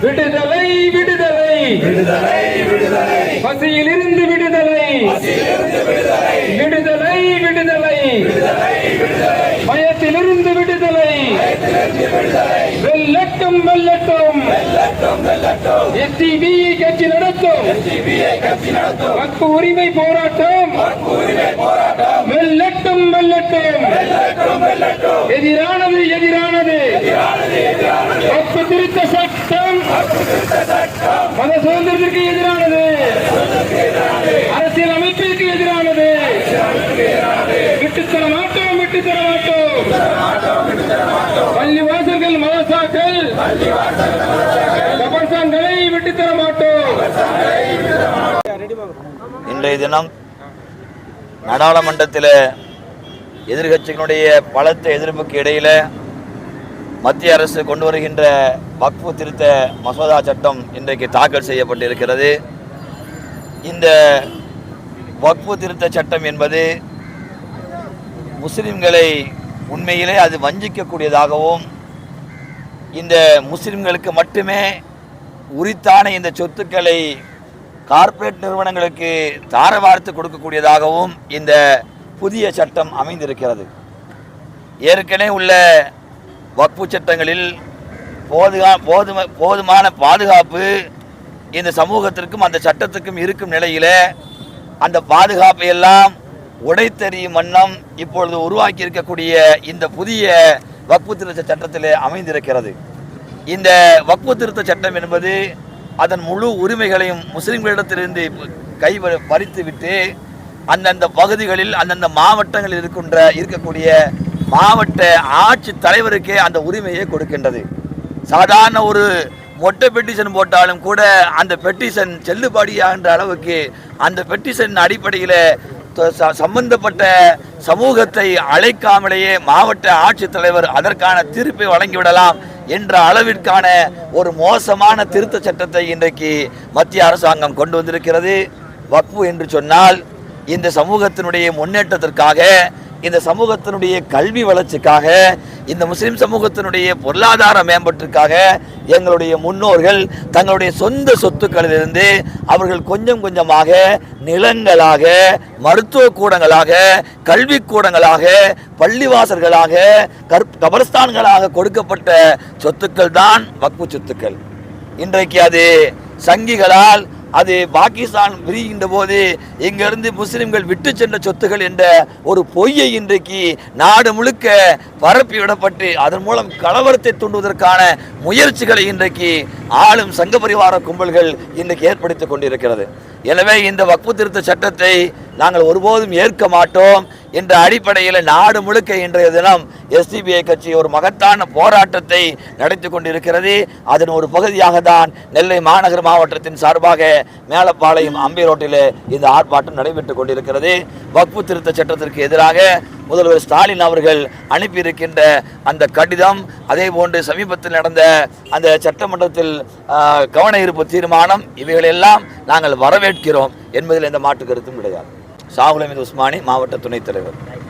விடுதலை விடுதலை. விடுதலை விடுதலை. பசியிலிருந்து விடுதலை. விடுதலை. விடுதலை பயத்திலிருந்து விடுதலை. வெல்லட்டும் வெல்லட்டும். எஸ்டிபி கட்சி நடத்தும். வக்பு உரிமை போராட்டம். வெல்லட்டும் வெல்லட்டும் எதிரானது எதிரானது. வக்பு திருத்த சட்டம். மத சுதந்திரத்திற்கு எதிரானது. அரசியல் அமைப்பிற்கு எதிரானது. விட்டுத்தர மாட்டோம் விட்டுத்தர மாட்டோம். பள்ளி வாசல்கள் மதசாக்கள். கபர்சான்களை விட்டுத்தர மாட்டோம். இன்றைய தினம் நாடாளுமன்றத்தில் எதிர்கட்சிகளுடைய பலத்த எதிர்ப்புக்கு இடையில மத்திய அரசு கொண்டு வருகின்ற வக்ஃபு திருத்த மசோதா சட்டம் இன்றைக்கு தாக்கல் செய்யப்பட்டிருக்கிறது. இந்த வக்ஃபு திருத்த சட்டம் என்பது முஸ்லிம்களை உண்மையிலே அது வஞ்சிக்கக்கூடியதாகவும் இந்த முஸ்லிம்களுக்கு மட்டுமே உரித்தான இந்த சொத்துக்களை கார்ப்பரேட் நிறுவனங்களுக்கு தாரவார்த்து கொடுக்கக்கூடியதாகவும் இந்த புதிய சட்டம் அமைந்திருக்கிறது. ஏற்கனவே உள்ள வக்பு சட்டங்களில் போதுகா போதும போதுமான பாதுகாப்பு இந்த சமூகத்திற்கும் அந்த சட்டத்துக்கும் இருக்கும் நிலையில் அந்த பாதுகாப்பை எல்லாம் உடைத்தெறியும் வண்ணம் இப்பொழுது உருவாக்கி இருக்கக்கூடிய இந்த புதிய வக்பு திருத்த சட்டத்தில் அமைந்திருக்கிறது. இந்த வக்பு திருத்த சட்டம் என்பது அதன் முழு உரிமைகளையும் முஸ்லிம்களிடத்திலிருந்து கை பறித்துவிட்டு அந்தந்த பகுதிகளில் அந்தந்த மாவட்டங்களில் இருக்கின்ற இருக்கக்கூடிய மாவட்ட ஆட்சி தலைவருக்கே அந்த உரிமையை கொடுக்கின்றது. சாதாரண ஒரு மொட்டை பெட்டிஷன் போட்டாலும் கூட அந்த பெட்டிஷன் செல்லுபடியாகின்ற அளவுக்கு அந்த பெட்டிஷன் அடிப்படையில் சம்பந்தப்பட்ட சமூகத்தை அழைக்காமலேயே மாவட்ட ஆட்சித்தலைவர் அதற்கான தீர்ப்பை வழங்கிவிடலாம் என்ற அளவிற்கான ஒரு மோசமான திருத்த சட்டத்தை இன்றைக்கு மத்திய அரசாங்கம் கொண்டு வந்திருக்கிறது. வப்பு என்று சொன்னால் இந்த சமூகத்தினுடைய முன்னேற்றத்திற்காக இந்த சமூகத்தினுடைய கல்வி வளர்ச்சிக்காக இந்த முஸ்லிம் சமூகத்தினுடைய பொருளாதார மேம்பாட்டிற்காக எங்களுடைய முன்னோர்கள் தங்களுடைய சொந்த சொத்துக்களிலிருந்து அவர்கள் கொஞ்சம் கொஞ்சமாக நிலங்களாக மருத்துவ கூடங்களாக கல்வி கூடங்களாக பள்ளிவாசல்களாக கற் கபரஸ்தான்களாக கொடுக்கப்பட்ட சொத்துக்கள் தான் வக்பு சொத்துக்கள். இன்றைக்கு அது சங்கிகளால் அது பாகிஸ்தான் விரிகின்ற போது இங்கிருந்து முஸ்லிம்கள் விட்டு சென்ற சொத்துகள் என்ற ஒரு பொய்யை இன்றைக்கு நாடு முழுக்க பரப்பி விடப்பட்டு அதன் மூலம் கலவரத்தை தூண்டுவதற்கான முயற்சிகளை இன்றைக்கு ஆளும் சங்க பரிவார கும்பல்கள் இன்றைக்கு ஏற்படுத்தி கொண்டிருக்கிறது. எனவே இந்த வக்பு திருத்த சட்டத்தை நாங்கள் ஒருபோதும் ஏற்க மாட்டோம். என்ற அடிப்படையில் நாடு முழுக்க இன்றைய தினம் எஸ்டிபிஐ கட்சி ஒரு மகத்தான போராட்டத்தை நடத்தி கொண்டிருக்கிறது. அதன் ஒரு பகுதியாக தான் நெல்லை மாநகர் மாவட்டத்தின் சார்பாக மேலப்பாளையம் அம்பி ரோட்டில் இந்த ஆர்ப்பாட்டம் நடைபெற்றுக் கொண்டிருக்கிறது. வக்பு திருத்த சட்டத்திற்கு எதிராக முதல்வர் ஸ்டாலின் அவர்கள் அனுப்பியிருக்கின்ற அந்த கடிதம் அதே போன்று சமீபத்தில் நடந்த அந்த சட்டமன்றத்தில் கவன ஈர்ப்பு தீர்மானம் இவைகளெல்லாம் நாங்கள் வரவேற்கிறோம் என்பதில் எந்த மாற்று கருத்தும் கிடையாது. ஷாகுல் உஸ்மானி மாவட்ட துணைத் தலைவர்.